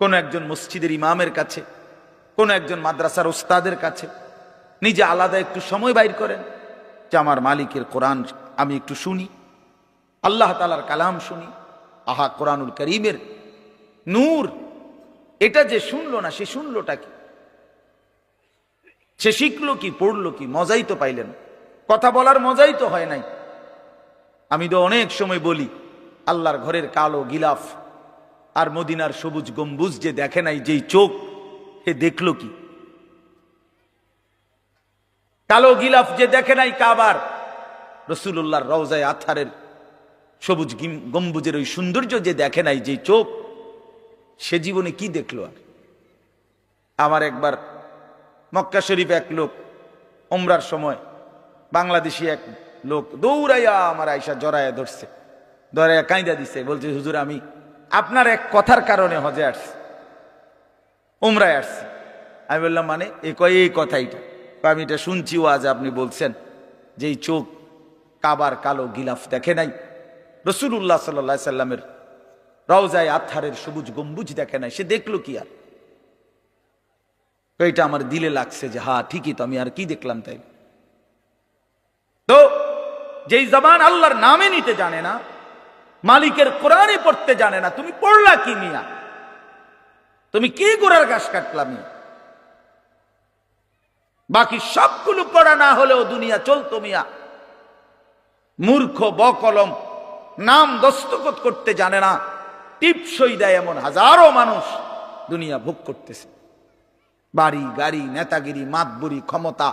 কোনো একজন মসজিদের ইমামের কাছে, কোনো একজন মাদ্রাসার ওস্তাদের কাছে। নিজে আলাদা একটু সময় বাইর করেন যে আমার মালিকের কোরআন আমি একটু শুনি, আল্লাহ তালার কালাম শুনি। আহা, কোরআনুল করিমের নূর, এটা যে শুনলো না, সে শুনলোটা কি? সে শিখলো কি, পড়ল কি, মজাই তো পাইলেন কথা বলার মজাই তো হয় নাই। আমি তো অনেক সময় বলি, আল্লাহর ঘরের কালো গিলাফ আর মদিনার সবুজ গম্বুজ যে দেখে নাই, যেই চোখ সে দেখল কি? কালো গিলাফ যে দেখে নাই কাবার রসুল্লাহর রওজায় আথারের সবুজ গিম- গম্বুজের ওই সৌন্দর্য যে দেখে নাই যে চোখ, সে জীবনে কি দেখল আর? আমার একবার মক্কা শরীফ এক লোক ওমরার সময় বাংলাদেশি এক লোক দৌড়াইয়া আমার আইসা জড়াইয়া ধরছে, ধরাইয়া কাঁদা দিছে, বলছে, হুজুর, আমি আপনার এক কথার কারণে হজে আসছি। উমরায় আসছি। আমি বললাম মানে? এ কয়, এই কথাইটা আমি এটা শুনছি ও আজ আপনি বলছেন যে এই চোখ কাবার কালো গিলাফ দেখে নাই। রসুল্লাহ সাল্লা সাল্লামের রওজায় আথারের সবুজ গম্বুজ দেখে নাই। সে দেখল কি আর? এটা আমার দিলে লাগছে যে হা ঠিকই তো, আমি আর কি দেখলাম তাই তো, যেই জবান আল্লাহর নামে নিতে জানে না মালিকের কোরআনে পড়তে জানে না। তুমি পড়লা কি মিয়া তুমি কি গোড়ার গাছ কাটলা মিয়া? বাকি সবগুলো পড়া না হলেও দুনিয়া চলতো মিয়া। মূর্খ, বকলম, নাম দস্তখত করতে জানে না। টিপসই দেয় এমন হাজারো মানুষ দুনিয়া ভোগ করতেছে। বাড়ি, গাড়ি, নেতাগিরি, মাতবুরি, ক্ষমতা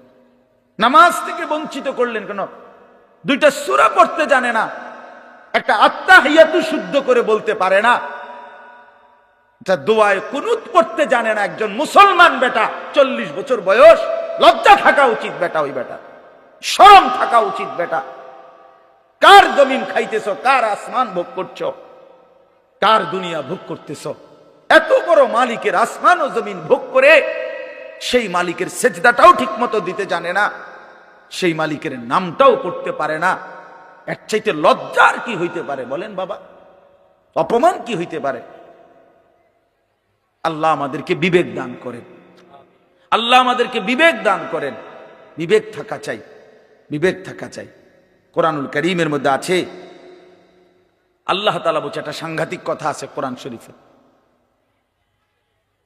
নামাজ থেকে বঞ্চিত করলেন কেন? দুইটা সুরা পড়তে জানে না। একটা আত্মা হিয়াতু শুদ্ধ করে বলতে পারে না। একটা দোয়ায় কুনুত পড়তে জানে না একজন মুসলমান বেটা, চল্লিশ বছর বয়স, লজ্জা থাকা উচিত বেটা ওই বেটা। শরম থাকা উচিত বেটা। কার জমিন খাইতেছ, কার আসমান ভোগ করছ, কার দুনিয়া ভোগ করতেছ? এত বড় মালিকের আসমান ও জমিন ভোগ করে সেই মালিকের সেজদাটাও ঠিক মতো দিতে জানে না, সেই মালিকের নামটাও করতে পারে না। এর চাইতে লজ্জার কি হইতে পারে বলেন বাবা? অপমান কি হইতে পারে? আল্লাহ আমাদেরকে বিবেক দান করেন। আল্লাহ আমাদেরকে বিবেক দান করেন। বিবেক থাকা চাই, বিবেক থাকা চাই। কোরআনুল করিমের মধ্যে আছে, আল্লাহ তালা বলছে একটা সাংঘাতিক কথা আছে কোরআন শরীফে।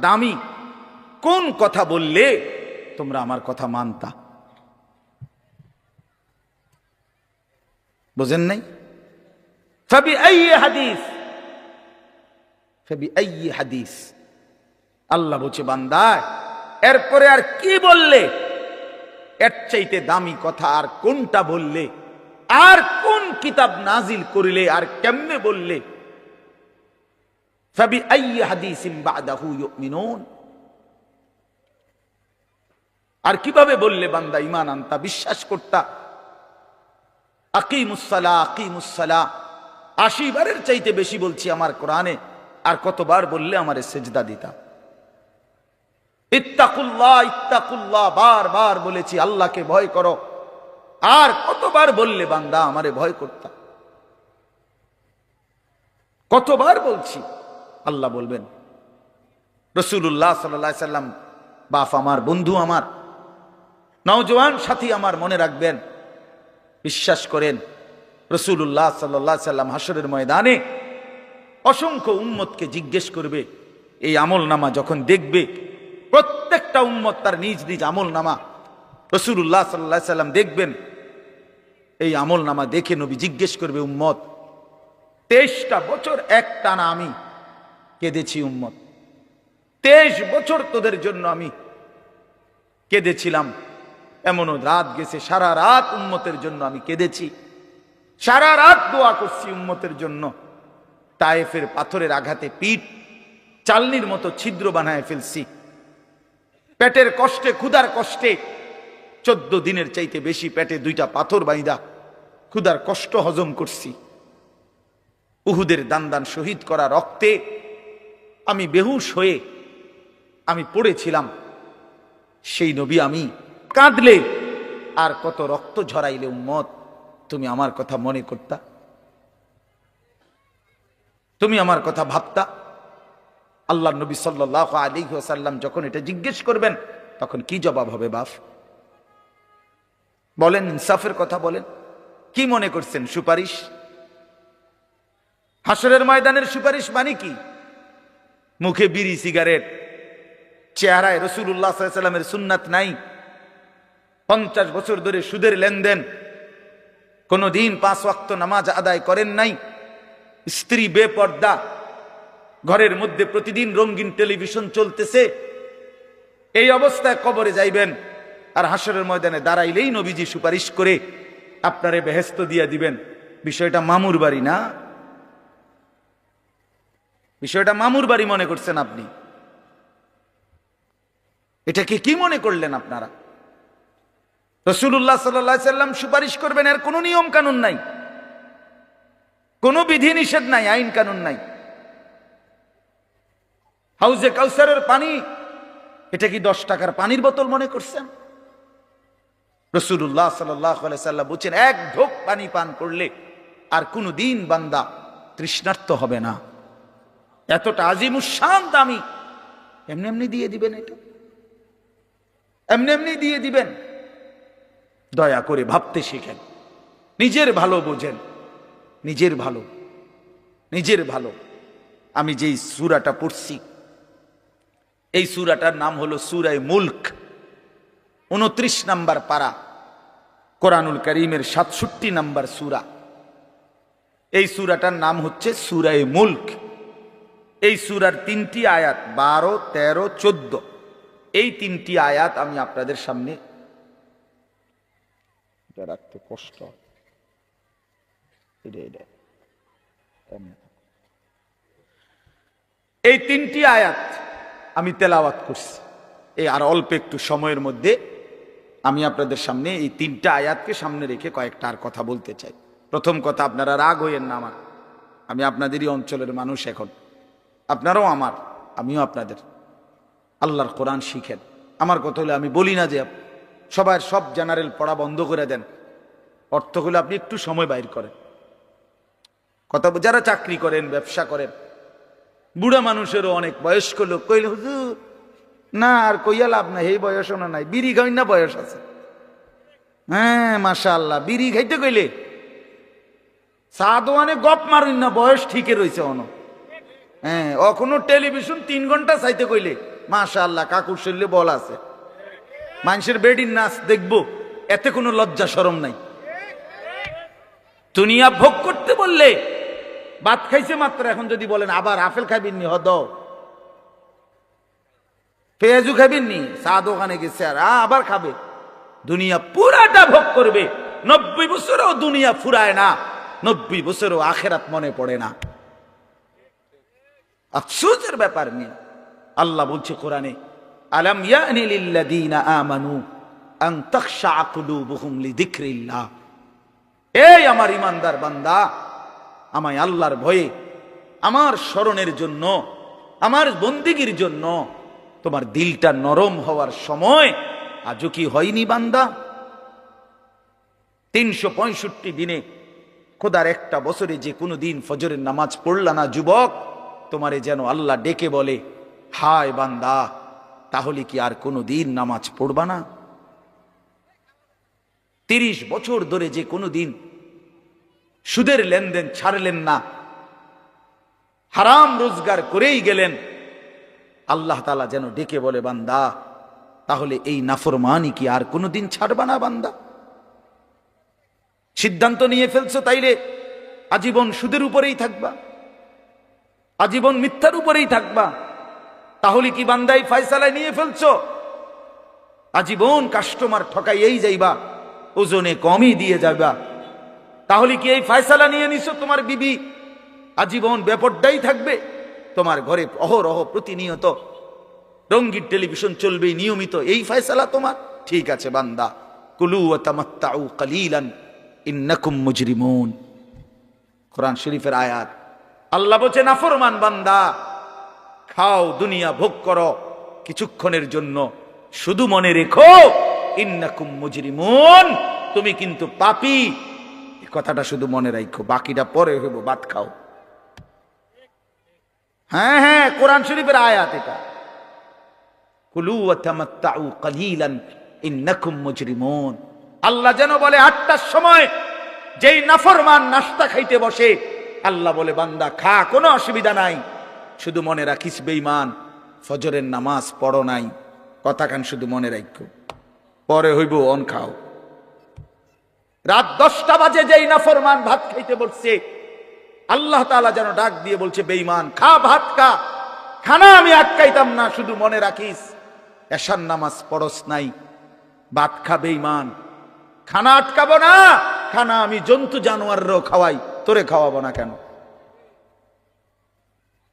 দামি। কোন কথা বললে তোমরা আমার কথা মানতা? বোঝেন নাই? ফাবি আই হাদিস। ফাবি আই হাদিস। আল্লাহ বলছে, বান্দায়, এরপরে আর কি বললে? এর চাইতে দামি কথা আর কোনটা বললে? আর কোন কিতাব নাজিল করিলে আর কেমনে বললে? আর কীভাবে বললে বান্দা ইমান আনতা? বিশ্বাস করতা। আকিমুসালা আকিমুসালা আশি বারের চাইতে বেশি বলছি আমার কোরআনে। আর কতবার বললে আমারে সেজদা দিতা। ইত্তাকুল্লাহ ইত্তাকুল্লাহ, বার বার বলেছি, আল্লাহকে ভয় করো। আর কতবার বললে বান্দা আমারে ভয় করতা? কতবার বলছি? আল্লাহ বলবেন রসুল্লাহ সাল্লা সাল্লাম, বাপ আমার, বন্ধু আমার, নওজোয়ান সাথী আমার মনে রাখবেন, বিশ্বাস করেন রসুল্লাহ সাল্লাহ সাল্লাম হাসরের ময়দানে অসংখ্য উম্মতকে জিজ্ঞেস করবে, এই আমল নামা যখন দেখবে, প্রত্যেকটা উম্মত তার নিজ নিজ আমল নামা রসুল্লাহ সাল্লাহ সাল্লাম দেখবেন, এই আমল নামা দেখে নবী জিজ্ঞেস করবে, উম্মত, তেইশটা বছর এক টানা আমি কেঁদেছি উম্মত। তেইশ বছর তোদের জন্য আমি কেঁদেছিলাম। এমনও রাত গেছে, সারা রাত উম্মতের জন্য আমি কেঁদেছি। সারা রাত দোয়া করছি উম্মতের জন্য। তায়েফের পাথরের আঘাতে পিঠ চালনির মতো ছিদ্র বানায় ফেলছি। পেটের কষ্টে, ক্ষুধার কষ্টে, চোদ্দ দিনের চাইতে বেশি পেটে দুইটা পাথর বাইদা ক্ষুধার কষ্ট হজম করছি। উহুদের দান দান শহীদ করা রক্তে আমি বেহুশ হয়ে আমি পড়েছিলাম। সেই নবী আমি। কাঁদলে আর কত রক্ত ঝরাইলে উম্মত, তুমি আমার কথা মনে করতা? তুমি আমার কথা ভাবতা? আল্লাহ নবী সাল্লাহ আলী যখন এটা জিজ্ঞেস করবেন, তখন কি জবাব হবে বাফ বলেন, ইনসাফের কথা বলেন। কি মনে করছেন, সুপারিশ? হাসরের ময়দানের সুপারিশ মানে কি? মুখে বিড়ি, সিগারেট। চেহারায় রসুল্লাহ সাল্লামের সুন্নাত নাই। পঞ্চাশ বছর ধরে সুদের লেনদেন। কোনো দিন পাঁচ ওয়াক্ত নামাজ আদায় করেন নাই। স্ত্রী বেপর্দা। ঘরের মধ্যে প্রতিদিন রঙিন টেলিভিশন চলতেছে। এই অবস্থায় কবরে যাইবেন আর হাসরের ময়দানে দাঁড়াইলেই নবীজি সুপারিশ করে আপনারে বেহেস্ত দিয়া দিবেন। বিষয়টা মামুর বাড়ি না? বিষয়টা মামুর বাড়ি মনে করছেন আপনি। এটাকে কি মনে করলেন আপনারা? রসুল্লাহ সাল্লাম সুপারিশ করবেন, এর কোনো নিয়ম কানুন নাই। কোনো বিধি নিষেধ নাই, আইন কানুন নাই। হাউজে কাউসারের পানি, এটা কি দশ টাকার পানির বোতল মনে করছেন? রসুল্লাহ সাল্লাম বলছেন, এক ঢোক পানি পান করলে আর কোনো দিন বান্দা তৃষ্ণার্ত হবে না। এতটা আজিমুসান দামি। এমনি এমনি দিয়ে দিবেন এটা। এমনি এমনি দিয়ে দিবেন। দয়া করে ভাবতে শিখেন। নিজের ভালো বোঝেন। নিজের ভালো। নিজের ভালো। আমি যেই সুরাটা পড়ছি, এই সুরাটার নাম হলো সুরায় মুল্ক। উনত্রিশ নাম্বার পারা, কোরআনুল করিমের সাতষট্টি নাম্বার সুরা। এই সুরাটার নাম হচ্ছে সুরায় মুল্ক। এই সুরার তিনটি আয়াত, বারো, তেরো, চোদ্দ। এই তিনটি আয়াত আমি আপনাদের সামনে রাখতে কষ্ট। এই তিনটি আয়াত আমি তেলাওয়াত করছি। এই আর অল্প একটু সময়ের মধ্যে আমি আপনাদের সামনে এই তিনটা আয়াতকে সামনে রেখে কয়েকটা আর কথা বলতে চাই। প্রথম কথা, আপনারা রাগ হইয়েন না আমার। আমি আপনাদেরই অঞ্চলের মানুষ এখন। আপনারাও আমার, আমিও আপনাদের। আল্লাহর কোরআন শিখেন। আমার কথা হলে, আমি বলি না যে সবার সব জেনারেল পড়া বন্ধ করে দেন। অর্থ হলে, আপনি একটু সময় বাইর করেন। কথা যারা চাকরি করেন, ব্যবসা করেন, বুড়া মানুষেরও অনেক বয়স্ক লোক কইলে, হুজুর, না, আর কইয়া লাভ নাই, এই বয়সও না নাই, বিড়ি খাই না বয়স আছে। হ্যাঁ মাশা আল্লাহ বিড়ি খাইতে কইলে চা দোয়ানে গপ মারুন না বয়স ঠিকই রয়েছে অন। হ্যাঁ অখনো টেলিভিশন তিন ঘণ্টা চাইতে কইলে মাশা আল্লাহ কাকুর শরীরে বল আছে। মানুষের বেডির নাচ দেখব, এতে কোনো লজ্জা সরম নাই। দুনিয়া ভোগ করতে বললে, ভাত খাইছে মাত্র, এখন যদি বলেন, আবার আপেল খাইবেন নি হদ পেঁয়াজু খাইবেন নি চা দোকানে গেছে আর আবার খাবে। দুনিয়া পুরাটা ভোগ করবে, নব্বই বছরও দুনিয়া ফুরায় না, নব্বই বছরেও আখেরাত মনে পড়ে না। আফসোসের ব্যাপার নিয়ে আল্লাহ বলছে কোরআনে, আলাম ইয়ানি লিল্লাযীনা আমানু আন তাখশা কুলুবুহুম লিযিকরিল্লাহ। এই আমার ইমানদার বান্দা, আমায় আল্লাহর ভয়ে, আমার স্মরণের জন্য, আমার বন্দিগির জন্য, তোমার দিলটা নরম হওয়ার সময় আজও কি হয়নি বান্দা? তিনশো পঁয়ষট্টি দিনে খোদার একটা বছরে যে কোনো দিন ফজরের নামাজ পড়লা না, যুবক? তোমারে যেন আল্লাহ ডেকে বলে, হায় বান্দা, তাহলে কি আর কোনো দিন নামাজ পড়বা না? তিরিশ বছর ধরে যে কোনো দিন সুদের লেনদেন ছাড়লেন না, হারাম রোজগার করেই গেলেন। আল্লাহ তালা যেন ডেকে বলে, বান্দা, তাহলে এই নাফরমানি কি আর কোনোদিন ছাড়বা না বান্দা? সিদ্ধান্ত নিয়ে ফেলছো তাইলে, আজীবন সুদের উপরেই থাকবা। আজীবন মিথ্যার উপরেই থাকবা। তাহলে কি বান্দাই ফায়সালায় নিয়ে ফেলছ? আজীবন কাস্টমার ঠকাইয়েই যাইবা, ওজনে কমই দিয়ে যাবা তাহলে কি এই ফায়সালা নিয়ে নিছো তোমার বিবি? আজীবন ব্যাপারটাই থাকবে, তোমার ঘরে অহরহ প্রতিনিয়ত। রঙ্গিন টেলিভিশন চলবে, নিয়মিত। এই ফায়সালা তোমার? ঠিক আছে বান্দা। কুলু তামাত্তাউ কালিলান, ইন্নাকুম মুজরিমুন। কোরআন শরীফের আয়াত। আল্লাহ বলছে, নাফরমান বান্দা, খাও, দুনিয়া ভোগ করো কিছুক্ষণের জন্য। শুধু মনে রেখো, ইন্নাকুম মুজরিমুন, তুমি কিন্তু পাপি। কথাটা শুধু মনে রাখো বাকিটা পরে হইব, ভাত খাও। হ্যাঁ হ্যাঁ কোরআন শরীফের আয়াত এটা। কুলু তামাত্তাউ কালিলান, ইন্নাকুম মুজরিমুন। আল্লাহ যেন বলে, আটটার সময় যেই নাফরমান নাস্তা খাইতে বসে আল্লাহ বলে, বান্দা, খা, কোনো অসুবিধা নাই। শুধু মনে রাখিস, বেঈমান, ফজরের নামাজ পড়ো নাই। কথাখান শুধু মনে রাখো পরে হইব, অন খাও। রাত দশটা বাজে যেই নাফরমান ভাত খাইতে বলছে, আল্লাহ তালা যেন ডাক দিয়ে বলছে বেইমান খা, ভাত খা। খানা আমি আটকাইতাম না, শুধু মনে রাখিস। এশার নামাজ পড়স নাই। ভাত খা, বেঈমান। খানা আটকাবো না। খানা আমি জন্তু জানোয়ারও খাওয়াই। তোরে খাওয়াবো না কেন?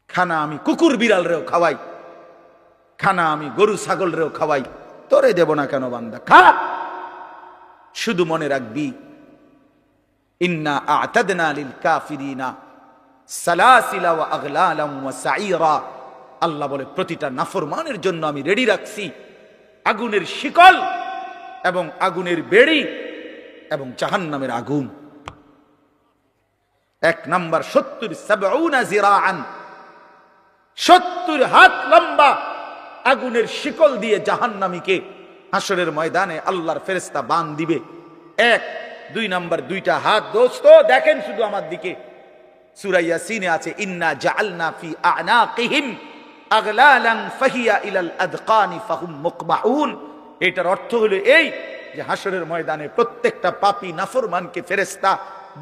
খানা আমি কুকুর বিড়াল রেও খাওয়াই। খানা আমি গরু ছাগল রেও খাওয়াই। তোরে দেব না কেন বান্দা? খা শুধু মনে রাখবি আল্লাহ বলে, প্রতিটা নাফরমানের জন্য আমি রেডি রাখছি। আগুনের শিকল এবং আগুনের বেড়ি এবং জাহান্নামের আগুন। এক নাম্বার, সত্তর জিরাআন। সত্তর হাত লম্বা আগুনের শিকল দিয়ে জাহান্নামীকে হাসরের ময়দানে আল্লাহর ফেরেস্তা বান দিবে। এক, দুই নাম্বার, দুইটা হাত, দোস্ত, দেখেন শুধু আমার দিকে। সুরাইয়া সিনে আছে, ইন্না ফি ফাহিয়া ইলাল আদকানি ফাহুম মুকমাউন। এটার অর্থ হলো এই যে হাসরের ময়দানে প্রত্যেকটা পাপী, নাফরমানকে ফেরেস্তা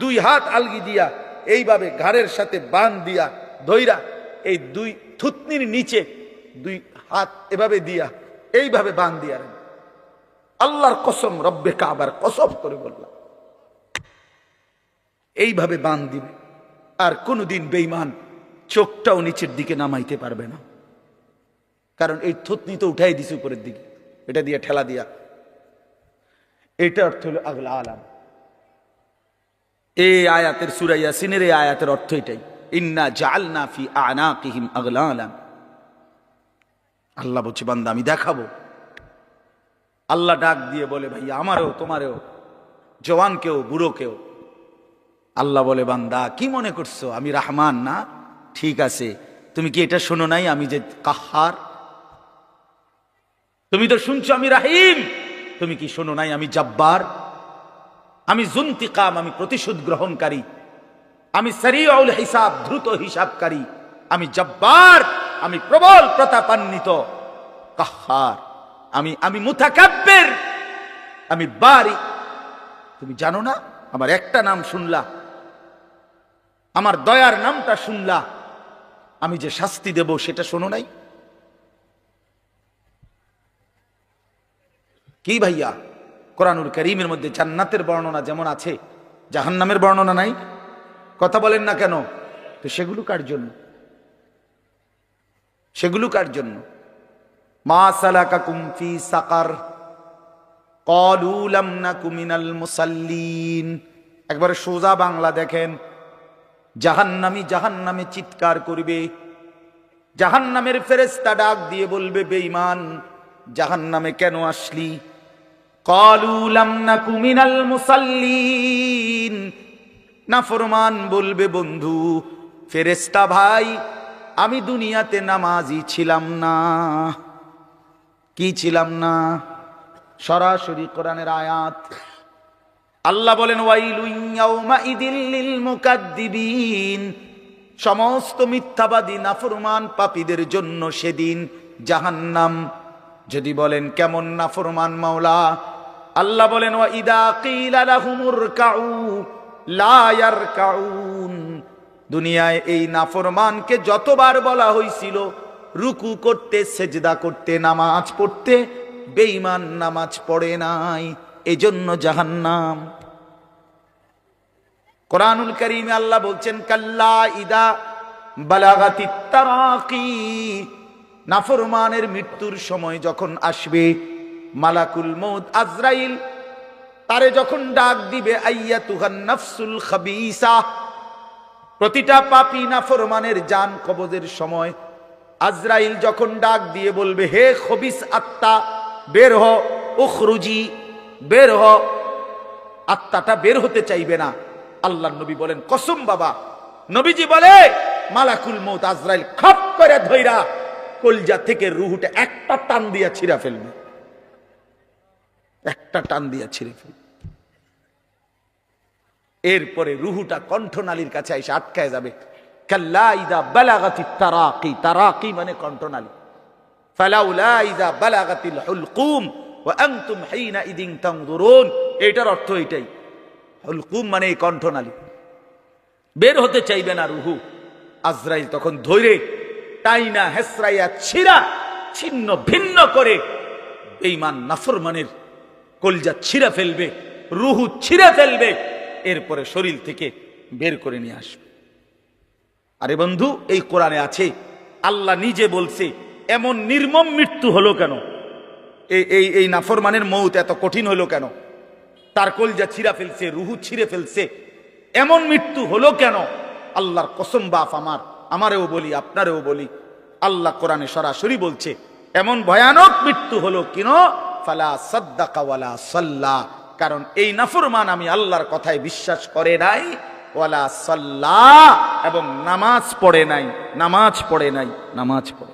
দুই হাত আলগি দিয়া এইভাবে ঘাড়ের সাথে বান দিয়া ধইরা এই দুই থুতনির নিচে দুই হাত এভাবে দিয়া এইভাবে বান দিয়া। আল্লাহর কসম, রব্বে কাবার কসম করে বললাম। এইভাবে বান দিবে, আর কোনোদিন বেইমান চোখটাও নিচের দিকে নামাইতে পারবে না। কারণ এই থুতনি তো উঠাই দিছে উপরের দিকে, এটা দিয়ে ঠেলা দিয়া। এটা অর্থ হলো আগলা আলাম। এই আয়াতের সুরাইয়া সিনের এই আয়াতের অর্থ এটাই। ইন্না জালনা ফি আনাকিহিম আগলা আলাম আল্লাহ বলছে, বান্দা, আমি দেখাবো। আল্লাহ ডাক দিয়ে বলে ভাই আমারও, তোমারও, জওয়ানকেও, বুড়োকেও। আল্লাহ বলে, বান্দা, কি মনে করছ? আমি রাহমান না? ঠিক আছে। তুমি কি এটা শোনো নাই? আমি যে কাহার? তুমি তো শুনছো আমি রাহিম। তুমি কি শোনো নাই? আমি জব্বার? আমি জুন্তিকাম, আমি প্রতিশোধ গ্রহণকারী। আমি সরিয়াউল হিসাব, দ্রুত হিসাবকারী। আমি জব্বার, আমি প্রবল প্রতাপান্বিত। কাহার, আমি আমি মুতাকাব্বের, আমি বারি। তুমি জানো না, আমার একটা নাম শুনলা। আমার দয়ার নামটা শুনলা। আমি যে শাস্তি দেব সেটা শোনো নাই। কি ভাইয়া? কোরআনুল করিমের মধ্যে জান্নাতের বর্ণনা যেমন আছে, জাহান্নামের বর্ণনা নাই, কথা বলেন না কেন? তো সেগুলো কার জন্য? সেগুলো কার জন্য? মা সালাকাকুম ফি সাকার, ক্বালু লাম নাকু মিনাল মুসাল্লিন। একবারে সোজা বাংলা দেখেন, জাহান্নামী জাহান্নামে চিৎকার করবে, জাহান্নামের ফেরেস্তা ডাক দিয়ে বলবে, বেঈমান, জাহান্নামে কেন আসলি? ক্বালু লাম নাকু মিনাল মুসাল্লিন নাফরমান বলবে বন্ধু ফেরেস্তা ভাই, আমি দুনিয়াতে নামাজি ছিলাম না। কি ছিলাম না? সরাসরি কোরআনের আয়াত। আল্লাহ বলেন সমস্ত মিথ্যাবাদী নাফরমান পাপীদের জন্য সেদিন জাহান্নাম। যদি বলেন, কেমন নাফরমান মাওলা? আল্লাহ বলেন, ওয়া কাউ দুনিয়ায় এই নাফরমানকে যতবার বলা হয়েছিল রুকু করতে, সেজদা করতে, নামাজ পড়তে, বেঈমান নামাজ পড়ে নাই, এজন্য জাহান্নাম। কোরআনুল করিমে আল্লাহ বলছেন, কাল্লা ইদা বালাগাতি তারাকি। নাফরমানের মৃত্যুর সময় যখন আসবে মালাকুল মৌত আজরাইল, তারে যখন ডাক দিবে আইয়া তুহান নফসুল খাবিসা, প্রতিটা পাপি নাফরমানের জান কবজের সময় আজরাইল যখন ডাক দিয়ে বলবে, হে খবিস আত্মা, বের হ, উখরুজি, বের হ। আত্মাটা বের হতে চাইবে না। আল্লাহ নবী বলেন, কসম বাবা। নবীজি বলে, মালাকুল মৌত আজরাইল, খপ করে ধইরা, কলজা থেকে রুহুটা একটা টান দিয়া ছিঁড়া ফেলবে। একটা টান দিয়া ছিঁড়ে ফেলবে। এরপরে রুহুটা কণ্ঠনালীর কাছে এসে আটকায় যাবে। মানে এটার অর্থ হুলকুম মানে বের হতে চাইবে না রুহু। আজরাইল তখন ধৈরে টাইনা হেসরাইয়া ছিঁড়া, ছিন্ন ভিন্ন করে বেঈমান নাফরমানের কলজা ছিঁড়া ফেলবে, রুহু ছিঁড়ে ফেলবে, এরপরে শরীর থেকে বের করে নিয়ে আসবে। আরে বন্ধু, এই কোরআনে আছে, আল্লাহ নিজে বলছে, এমন নির্মম মৃত্যু হলো কেন? এই এই নাফরমানের মৌত এত কঠিন হলো কেন? তার কলজা ছিঁড়া ফেলছে, রুহু ছিঁড়ে ফেলছে, এমন মৃত্যু হলো কেন? আল্লাহর কসম বাপ আমার, আমারেও বলি, আপনারেও বলি, আল্লাহ কোরআনে সরাসরি বলছে, এমন ভয়ানক মৃত্যু হলো কিন? ফালা সাদ্দাকা ওয়ালা সাল্লা। কারণ এই নাফরমান আমি আল্লাহর কথায় বিশ্বাস করে নাই। ওয়ালা সাল্লা। এবং নামাজ পড়ে নাই, নামাজ পড়ে নাই, নামাজ পড়ে